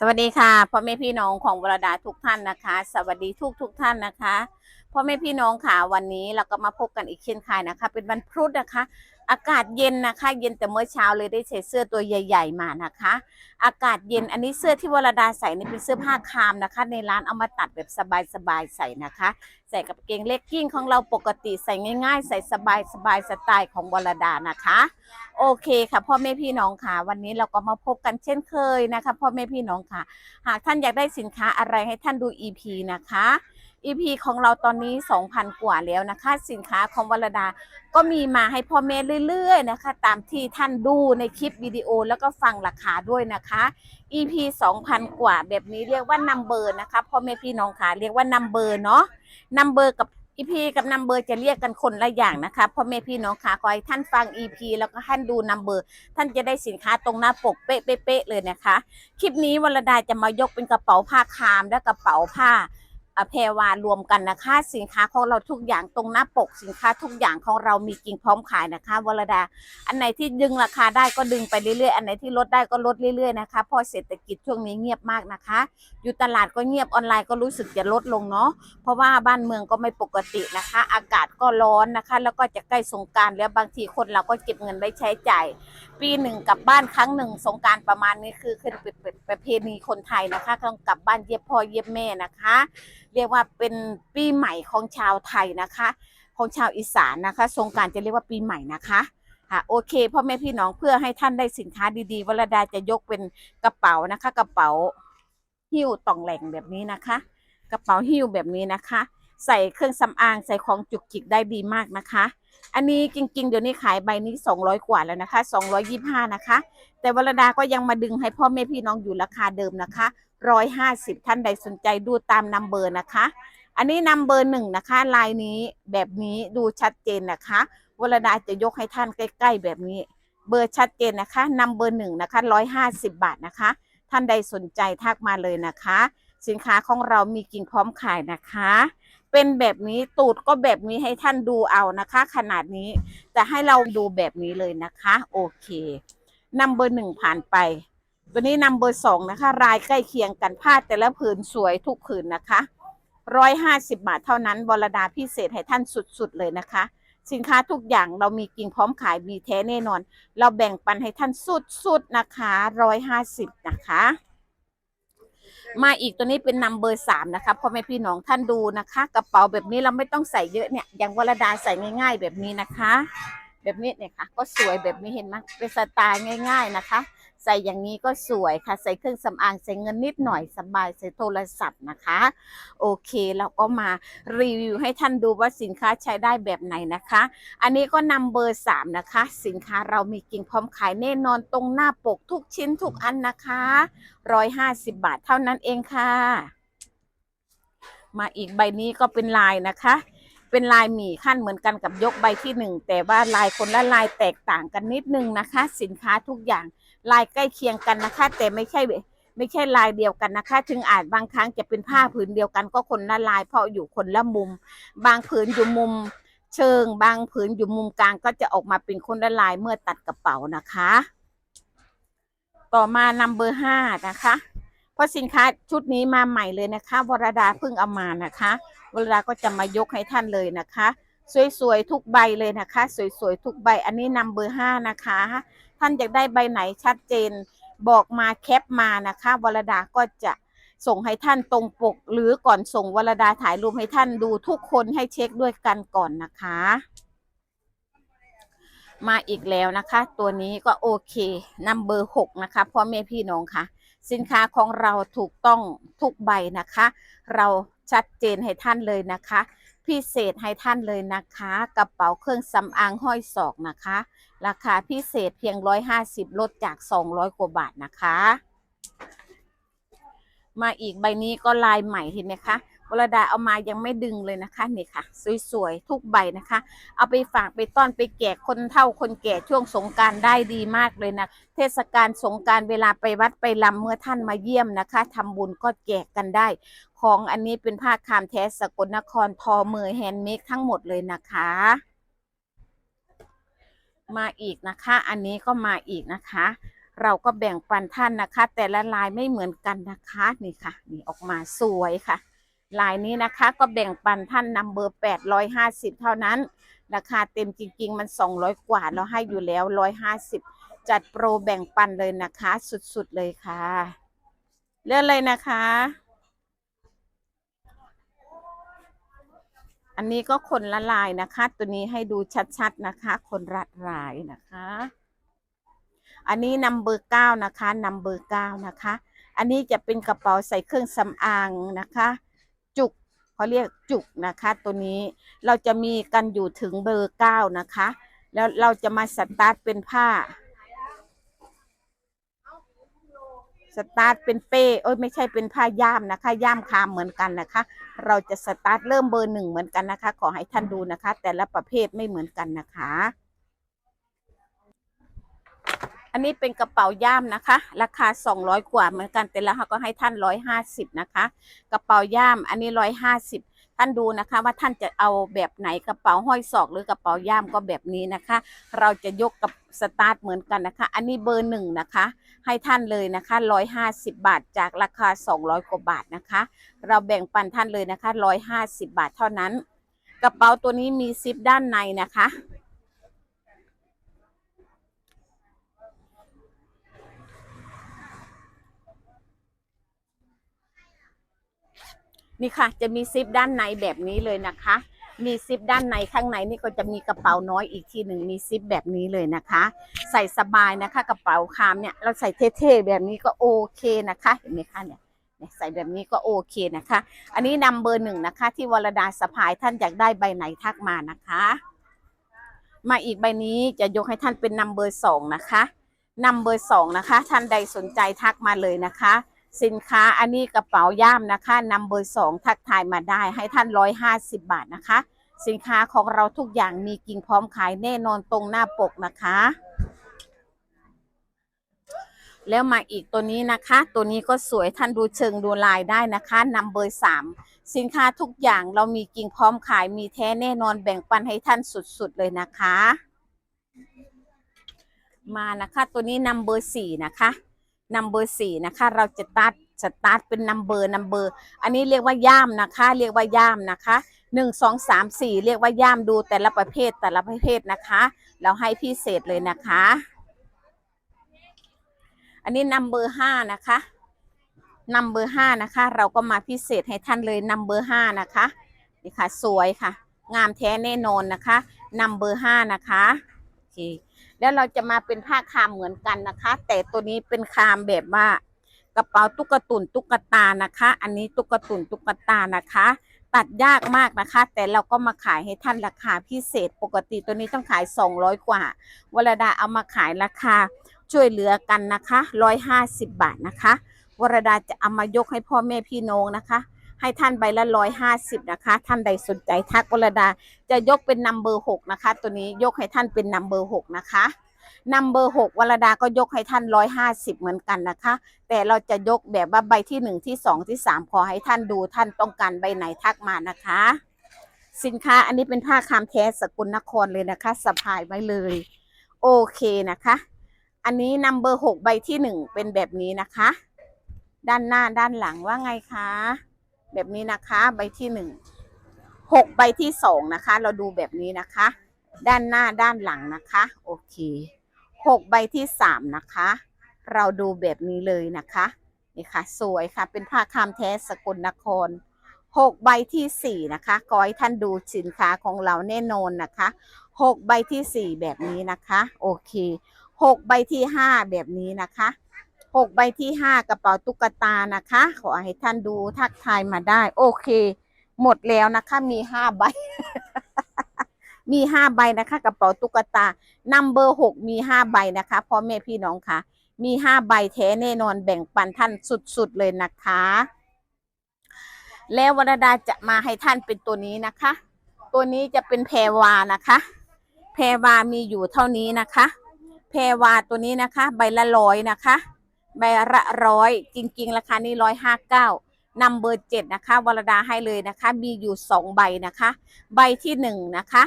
สวัสดีค่ะพ่อแม่พี่น้องของวรดาทุกท่านนะคะ สวัสดีทุกทุกท่านนะคะ พ่อแม่พี่น้องค่ะวันนี้เราก็มาพบกันอีกเช่นเคยนะคะ เป็นวันพุธนะคะ อากาศเย็นนะคะ เย็นแต่เมื่อเช้าเลยได้ใส่เสื้อตัวใหญ่ ๆ มานะคะ อากาศเย็นอันนี้เสื้อที่วรดาใส่นี่เป็นเสื้อผ้าคามนะคะ ในร้านเอามาตัดแบบสบายๆใส่นะคะ ใส่กับกางเกงเล็กกิ้งของเราปกติใส่ง่าย ๆ ใส่สบายๆสไตล์ของวรดานะคะ โอเคค่ะพ่อแม่พี่น้องค่ะ วันนี้เราก็มาพบกันเช่นเคยนะคะพ่อแม่พี่น้องค่ะ หากท่านอยากได้สินค้าอะไรให้ท่านดู EP นะคะ EP ของเราตอนนี้ 2,000 กว่าแล้วนะคะ สินค้าของวรดา ก็มีมาให้พ่อแม่เรื่อยๆนะคะ ตามที่ท่านดูในคลิปวิดีโอแล้วก็ฟังราคาด้วยนะคะ EP 2,000 กว่าแบบนี้เรียกว่านัมเบอร์นะคะพ่อแม่พี่น้องค่ะเรียกว่านัมเบอร์เนาะนัมเบอร์กับ EP กับนัมเบอร์จะเรียกกันคนละอย่างนะคะพ่อแม่พี่น้องค่ะขอให้ท่านฟัง EP แล้วก็ท่านดูนัมเบอร์ ท่านจะได้สินค้าตรงหน้าปกเป๊ะๆเลยนะคะ คลิปนี้วรดาจะมายกเป็นกระเป๋าผ้าคามและกระเป๋าผ้า แพรวารวมกันนะคะ สินค้าของเราทุกอย่างตรงหน้าปก สินค้าทุกอย่างของเรามีกิ่งพร้อมขายนะคะวรดา อันไหนที่ดึงราคาได้ก็ดึงไปเรื่อยๆ อันไหนที่ลดได้ก็ลดเรื่อยๆนะคะเพราะเศรษฐกิจช่วงนี้เงียบมากนะคะ อยู่ตลาดก็เงียบออนไลน์ก็รู้สึกจะลดลงเนาะเพราะว่าบ้านเมืองก็ไม่ปกตินะคะ อากาศก็ร้อนนะคะ แล้วก็จะใกล้สงการแล้วบางทีคนเราก็เก็บเงินไว้ใช้จ่าย ปีหนึ่งกลับบ้านครั้งหนึ่งสงการประมาณนี้คือคือเป็นเป็นประเพณีคนไทยนะคะต้องกลับบ้านเยี่ยมพ่อเยี่ยมแม่นะคะ เรียกว่าเป็นปีใหม่ของชาวไทยนะคะ ของชาวอีสานนะคะ สงการจะเรียกว่าปีใหม่นะคะค่ะโอเคพ่อแม่พี่น้องเพื่อให้ท่านได้สินค้าดีๆวรดาจะยกเป็นกระเป๋านะคะ กระเป๋าหิ้วต่องแหล่งแบบนี้นะคะ กระเป๋าหิ้วแบบนี้นะคะ ใส่เครื่องสำอางใส่ของจุกจิกได้ดีมากนะคะ อันนี้จริงๆ เดี๋ยวนี้ขายใบนี้ 200 กว่าแล้วนะคะ225 นะคะ แต่วรดาก็ยังมาดึงให้พ่อแม่พี่น้องอยู่ราคาเดิมนะคะ 150 ท่านใดสนใจดูตามนัมเบอร์นะคะ อันนี้นัมเบอร์หนึ่งนะคะลายนี้แบบนี้ดูชัดเจนนะคะวรดาจะยกให้ท่านใกล้ ๆ แบบนี้ เบอร์ชัดเจนนะคะนัมเบอร์หนึ่งนะคะ150 บาทนะคะ ท่านใดสนใจทักมาเลยนะคะ สินค้าของเรามีกิ่งพร้อมขายนะคะ เป็นแบบนี้ตูดก็แบบนี้ให้ท่านดูเอานะคะ ขนาดนี้จะให้เราดูแบบนี้เลยนะคะ โอเคนัมเบอร์หนึ่งผ่านไป ตัวนี้นัมเบอร์สองนะคะ รายใกล้เคียงกันผ้าแต่ละผืนสวยทุกผืนนะคะร้อยห้าสิบบาทเท่านั้นบรดาพิเศษให้ท่านสุดๆเลยนะคะ สินค้าทุกอย่างเรามีกิ่งพร้อมขายมีแท้แน่นอน เราแบ่งปันให้ท่านสุดๆนะคะร้อยห้าสิบนะคะ มาอีกตัวนี้เป็นนัมเบอร์สามนะคะพ่อแม่พี่น้องท่านดูนะคะ กระเป๋าแบบนี้เราไม่ต้องใส่เยอะเนี่ยอย่างวรดาใส่ง่าย ๆ แบบนี้นะคะ แบบนี้เนี่ยค่ะ ก็สวยแบบนี้เห็นไหมเป็นสไตล์ง่าย ๆนะคะ ใส่อย่างนี้ก็สวยค่ะ ใส่เครื่องสำอางใส่เงินนิดหน่อยสบายใส่โทรศัพท์นะคะ โอเคเราก็มารีวิวให้ท่านดูว่าสินค้าใช้ได้แบบไหนนะคะ อันนี้ก็นำเบอร์สามนะคะ สินค้าเรามีกิ่งพร้อมขายแน่นอนตรงหน้าปกทุกชิ้นทุกอันนะคะร้อยห้าสิบบาทเท่านั้นเองค่ะ มาอีกใบนี้ก็เป็นลายนะคะ เป็นลายหมี่ขั้นเหมือนกันกับยกใบที่หนึ่งแต่ว่าลายคนละลายแตกต่างกันนิดนึงนะคะ สินค้าทุกอย่างลายใกล้เคียงกันนะคะ แต่ไม่ใช่ไม่ใช่ลายเดียวกันนะคะ ถึงอาจบางครั้งจะเป็นผ้าผืนเดียวกันก็คนละลายเพราะอยู่คนละมุม บางผืนอยู่มุมเชิง บางผืนอยู่มุมกลางก็จะออกมาเป็นคนละลายเมื่อตัดกระเป๋านะคะ ต่อมานัมเบอร์ห้านะคะ เพราะสินค้าชุดนี้มาใหม่เลยนะคะ วรดาเพิ่งเอามานะคะ วรดาก็จะมายกให้ท่านเลยนะคะ สวยๆทุกใบเลยนะคะ สวยๆทุกใบ อันนี้นัมเบอร์ห้านะคะ ท่านอยากได้ใบไหนชัดเจน บอกมาแคปมานะคะ วรดาก็จะส่งให้ท่านตรงปก หรือก่อนส่งวรดาถ่ายรูปให้ท่านดูทุกคนให้เช็คด้วยกันก่อนนะคะ มาอีกแล้วนะคะ ตัวนี้ก็โอเคนัมเบอร์หกนะคะพ่อแม่พี่น้องค่ะ สินค้าของเราถูกต้องทุกใบนะคะ เราชัดเจนให้ท่านเลยนะคะ พิเศษให้ท่านเลยนะคะ กระเป๋าเครื่องสำอางห้อยศอกนะคะ ราคาพิเศษเพียง 150 ลดจาก 200 กว่าบาทนะคะ มาอีกใบนี้ก็ลายใหม่เห็นไหมคะ วรดาเอามายังไม่ดึงเลยนะคะนี่ค่ะ สวยๆ ทุกใบนะคะ เอาไปฝากไปต้อนไปแจกคนเฒ่าคนแก่ช่วงสงการได้ดีมากเลยนะเทศกาลสงการเวลาไปวัดไปลำเมื่อท่านมาเยี่ยมนะคะทำบุญก็แจกกันได้ ของอันนี้เป็นผ้าคามแท้สกลนครทอมือแฮนด์เมดทั้งหมดเลยนะคะ มาอีกนะคะ อันนี้ก็มาอีกนะคะเราก็แบ่งปันท่านนะคะ แต่ละลายไม่เหมือนกันนะคะ นี่ค่ะ นี่ออกมาสวยค่ะ ลายนี้นะคะ ก็แบ่งปันท่านนำเบอร์ 850 เท่านั้น ราคาเต็มจริง ๆ มัน 200 กว่าเราให้อยู่แล้ว 150 จัดโปรแบ่งปันเลยนะคะ สุดๆเลยค่ะ เลื่อนเลยนะคะ อันนี้ก็คนละลายนะคะ ตัวนี้ให้ดูชัดๆนะคะ คนละลายนะคะ อันนี้นัมเบอร์เก้านะคะนัมเบอร์เก้านะคะ อันนี้จะเป็นกระเป๋าใส่เครื่องสำอางนะคะ เขาเรียกจุกนะคะ ตัวนี้เราจะมีกันอยู่ถึงเบอร์เก้านะคะ แล้วเราจะมาสตาร์ทเป็นผ้า สตาร์ทเป็นเป้เอ้ยไม่ใช่เป็นผ้าย่ามนะคะ ย่ามคามเหมือนกันนะคะ เราจะสตาร์ทเริ่มเบอร์หนึ่งเหมือนกันนะคะ ขอให้ท่านดูนะคะ แต่ละประเภทไม่เหมือนกันนะคะ อันนี้เป็นกระเป๋าย่ามนะคะ ราคา 200 กว่าเหมือนกันแต่ละเขาก็ให้ท่าน 150 นะคะ กระเป๋าย่ามอันนี้ 150 ท่านดูนะคะว่าท่านจะเอาแบบไหนกระเป๋าห้อยศอกหรือกระเป๋าย่ามก็แบบนี้นะคะ เราจะยกกับสตาร์ทเหมือนกันนะคะ อันนี้เบอร์หนึ่งนะคะ ให้ท่านเลยนะคะ 150 บาทจากราคา 200 กว่าบาทนะคะ เราแบ่งปันท่านเลยนะคะ 150 บาทเท่านั้น กระเป๋าตัวนี้มีซิปด้านในนะคะ นี่ค่ะ จะมีซิปด้านในแบบนี้เลยนะคะ มีซิปด้านในข้างในนี่ก็จะมีกระเป๋าน้อยอีกทีหนึ่งมีซิปแบบนี้เลยนะคะ ใส่สบายนะคะ กระเป๋าคามเนี่ยเราใส่เท่ๆแบบนี้ก็โอเคนะคะเห็นไหมคะเนี่ยใส่แบบนี้ก็โอเคนะคะ อันนี้นำเบอร์หนึ่งนะคะ ที่วรดาสะพายท่านอยากได้ใบไหนทักมานะคะ มาอีกใบนี้จะยกให้ท่านเป็นนัมเบอร์สองนะคะนัมเบอร์สองนะคะ ท่านใดสนใจทักมาเลยนะคะ สินค้าอันนี้กระเป๋าย่ามนะคะนัมเบอร์สองทักทายมาได้ให้ท่านร้อยห้าสิบบาทนะคะ สินค้าของเราทุกอย่างมีกิ่งพร้อมขายแน่นอนตรงหน้าปกนะคะ แล้วมาอีกตัวนี้นะคะ ตัวนี้ก็สวยท่านดูเชิงดูลายได้นะคะนัมเบอร์สามสินค้าทุกอย่างเรามีกิ่งพร้อมขายมีแท้แน่นอนแบ่งปันให้ท่านสุดๆเลยนะคะ มานะคะ ตัวนี้นัมเบอร์สี่นะคะ นัมเบอร์สี่นะคะ เราจะตัดสตาร์ทเป็นนัมเบอร์นัมเบอร์อันนี้เรียกว่าย่ามนะคะ เรียกว่าย่ามนะคะหนึ่งสองสามสี่เรียกว่าย่ามดูแต่ละประเภทแต่ละประเภทนะคะ เราให้พิเศษเลยนะคะ อันนี้นัมเบอร์ห้านะคะนัมเบอร์ห้านะคะ เราก็มาพิเศษให้ท่านเลยนัมเบอร์ห้านะคะนี่ค่ะ สวยค่ะ งามแท้แน่นอนนะคะนัมเบอร์ห้านะคะโอเค แล้วเราจะมาเป็นผ้าคามเหมือนกันนะคะ แต่ตัวนี้เป็นคามแบบว่ากระเป๋าตุ๊กตุนตุ๊กตานะคะ อันนี้ตุ๊กตุนตุ๊กตานะคะ ตัดยากมากนะคะ แต่เราก็มาขายให้ท่านราคาพิเศษ ปกติตัวนี้ต้องขาย 200 กว่าวรดาเอามาขายราคาช่วยเหลือกันนะคะ 150 บาทนะคะวรดาจะเอามายกให้พ่อแม่พี่น้องนะคะ ให้ท่านใบละ150นะคะ ท่านใดสนใจทักวรดาจะยกเป็นนัมเบอร์6นะคะ ตัวนี้ยกให้ท่านเป็นนัมเบอร์6นะคะนัมเบอร์6วรดาก็ยกให้ท่าน150เหมือนกันนะคะ แต่เราจะยกแบบว่าใบที่1ที่2ที่3ขอให้ท่านดูท่านต้องการใบไหนทักมานะคะ สินค้าอันนี้เป็นผ้าคามแท้สกุลนครเลยนะคะสะพายไว้เลย โอเคนะคะ อันนี้นัมเบอร์หกใบที่หนึ่งเป็นแบบนี้นะคะ ด้านหน้าด้านหลังว่าไงคะ แบบนี้นะคะ ใบที่หนึ่งหกใบที่สองนะคะ เราดูแบบนี้นะคะ ด้านหน้าด้านหลังนะคะ โอเคหกใบที่สามนะคะ เราดูแบบนี้เลยนะคะนี่ค่ะ สวยค่ะ เป็นผ้าคามแท้สกลนครหกใบที่สี่นะคะขอให้ท่านดูสินค้าของเราแน่นอนนะคะหกใบที่สี่แบบนี้นะคะ โอเคหกใบที่ห้าแบบนี้นะคะ หกใบที่ห้ากระเป๋าตุ๊กตานะคะ ขอให้ท่านดูทักทายมาได้ โอเค หมดแล้วนะคะ มีห้าใบ มีห้าใบนะคะ กระเป๋าตุ๊กตานัมเบอร์หกมีห้าใบนะคะพ่อแม่พี่น้องค่ะ มีห้าใบแท้แน่นอนแบ่งปันท่านสุดๆเลยนะคะ แล้ววรดาจะมาให้ท่านเป็นตัวนี้นะคะ ตัวนี้จะเป็นแพรวานะคะ แพรวามีอยู่เท่านี้นะคะ แพรวาตัวนี้นะคะ ใบละร้อยนะคะ ใบละร้อยจริง ๆ ราคานี้ร้อยห้าเก้านัมเบอร์เจ็ดนะคะวรดาให้เลยนะคะ มีอยู่สองใบนะคะ ใบที่หนึ่งนะคะ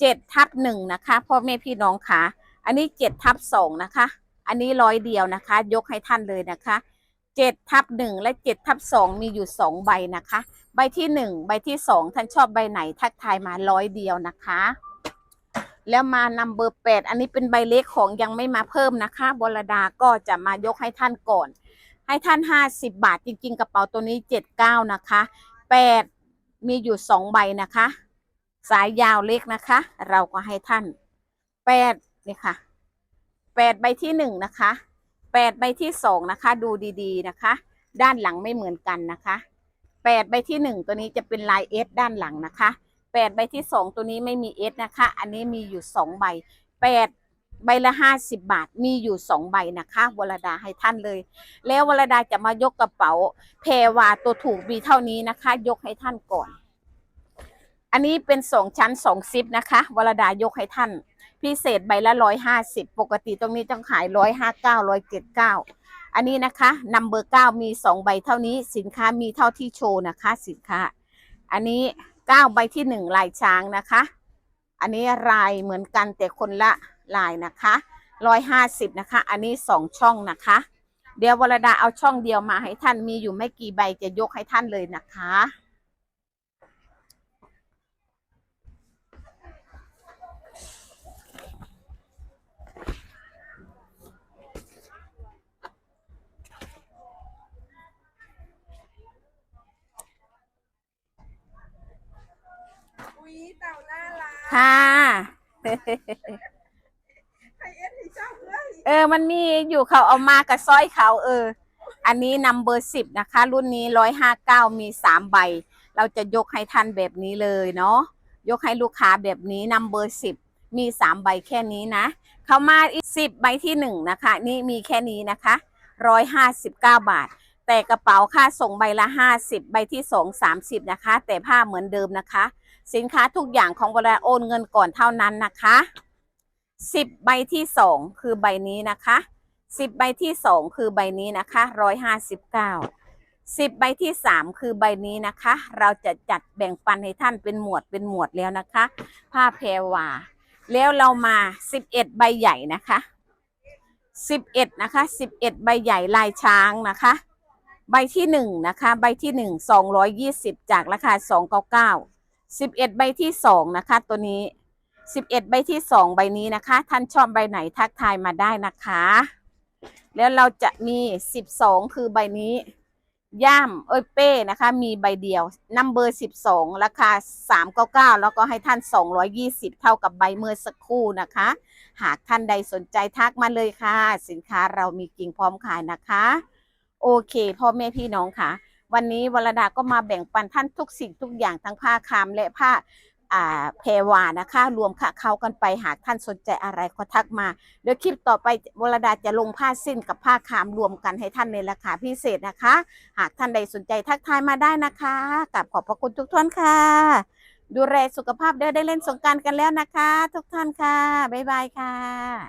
เจ็ดทับหนึ่งนะคะพ่อแม่พี่น้องค่ะ อันนี้เจ็ดทับสองนะคะ อันนี้ร้อยเดียวนะคะ ยกให้ท่านเลยนะคะเจ็ดทับหนึ่งและเจ็ดทับสองมีอยู่สองใบนะคะ ใบที่หนึ่งใบที่สองท่านชอบใบไหนทักทายมาร้อยเดียวนะคะ แล้วมานัมเบอร์แปดอันนี้เป็นใบเล็กของยังไม่มาเพิ่มนะคะบรดาก็จะมายกให้ท่านก่อน ให้ท่านห้าสิบบาทจริงๆ กระเป๋าตัวนี้เจ็ดเก้านะคะแปดมีอยู่สองใบนะคะ สายยาวเล็กนะคะ เราก็ให้ท่านแปดนี่ค่ะแปดใบที่หนึ่งนะคะแปดใบที่สองนะคะ ดูดีๆนะคะ ด้านหลังไม่เหมือนกันนะคะแปดใบที่หนึ่งตัวนี้จะเป็นลายเอสด้านหลังนะคะ แปดใบที่สองตัวนี้ไม่มีเอสนะคะ อันนี้มีอยู่สองใบแปดใบละห้าสิบบาท มีอยู่สองใบนะคะวรดาให้ท่านเลย แล้ววรดาจะมายกกระเป๋าแพรวาตัวถูกมีเท่านี้นะคะ ยกให้ท่านก่อน อันนี้เป็นสองชั้นสองซิปนะคะวรดายกให้ท่าน พิเศษใบละร้อยห้าสิบปกติตรงนี้ต้องขายร้อยห้าเก้าร้อยเจ็ดเก้าอันนี้นะคะนัมเบอร์เก้ามีสองใบเท่านี้ สินค้ามีเท่าที่โชว์นะคะ สินค้า อันนี้ เก้าใบที่หนึ่งลายช้างนะคะ อันนี้ลายเหมือนกันแต่คนละลายนะคะร้อยห้าสิบนะคะ อันนี้สองช่องนะคะ เดี๋ยววรดาเอาช่องเดียวมาให้ท่านมีอยู่ไม่กี่ใบจะยกให้ท่านเลยนะคะ อุ้ยเต่าน่ารัก ค่ะ เออบเลยเออ มันมีอยู่เขาเอามากับสร้อยเขาเออ อันนี้นัมเบอร์สิบนะคะ รุ่นนี้ร้อยห้าเก้ามีสามใบ เราจะยกให้ท่านแบบนี้เลยเนาะ ยกให้ลูกค้าแบบนี้นัมเบอร์สิบมีสามใบแค่นี้นะ เขามาอีกสิบใบที่หนึ่งนะคะ นี่มีแค่นี้นะคะร้อยห้าสิบเก้าบาท แต่กระเป๋าค่าส่งใบละห้าสิบใบที่สองสามสิบนะคะ แต่ผ้าเหมือนเดิมนะคะ สินค้าทุกอย่างของบริษัทโอนเงินก่อนเท่านั้นนะคะสิบใบที่สองคือใบนี้นะคะสิบใบที่สองคือใบนี้นะคะร้อยห้าสิบเก้าสิบใบที่สามคือใบนี้นะคะ เราจะจัดแบ่งปันให้ท่านเป็นหมวดเป็นหมวดแล้วนะคะ ผ้าแพรวาแล้วเรามาสิบเอ็ดใบใหญ่นะคะสิบเอ็ดนะคะสิบเอ็ดใบใหญ่ลายช้างนะคะ ใบที่หนึ่งนะคะ ใบที่หนึ่งสองร้อยยี่สิบจากราคาสองเก้าเก้า สิบเอ็ดใบที่สองนะคะ ตัวนี้สิบเอ็ดใบที่สองใบนี้นะคะ ท่านชอบใบไหนทักทายมาได้นะคะ แล้วเราจะมีสิบสองคือใบนี้ ย่ามเอ้ยเป้นะคะ มีใบเดียวนัมเบอร์สิบสองราคาสามเก้าเก้าแล้วก็ให้ท่านสองร้อยี่สิบเท่ากับใบเมื่อสักครู่นะคะ หากท่านใดสนใจทักมาเลยค่ะ สินค้าเรามีกิ่งพร้อมขายนะคะ โอเคพ่อแม่พี่น้องค่ะ วันนี้วรดาก็มาแบ่งปันท่านทุกสิ่งทุกอย่างทั้งผ้าคามและผ้าเพวานะคะ รวมค่ะเขากันไปหากท่านสนใจอะไรก็ทักมาเดี๋ยวคลิปต่อไปวรดาจะลงผ้าสิ้นกับผ้าคามรวมกันให้ท่านในราคาพิเศษนะคะ หากท่านใดสนใจทักทายมาได้นะคะกับขอบพระคุณทุกท่านค่ะ ดูแลสุขภาพเด้อได้เล่นสงการกันแล้วนะคะ ทุกท่านค่ะบ๊ายบายค่ะ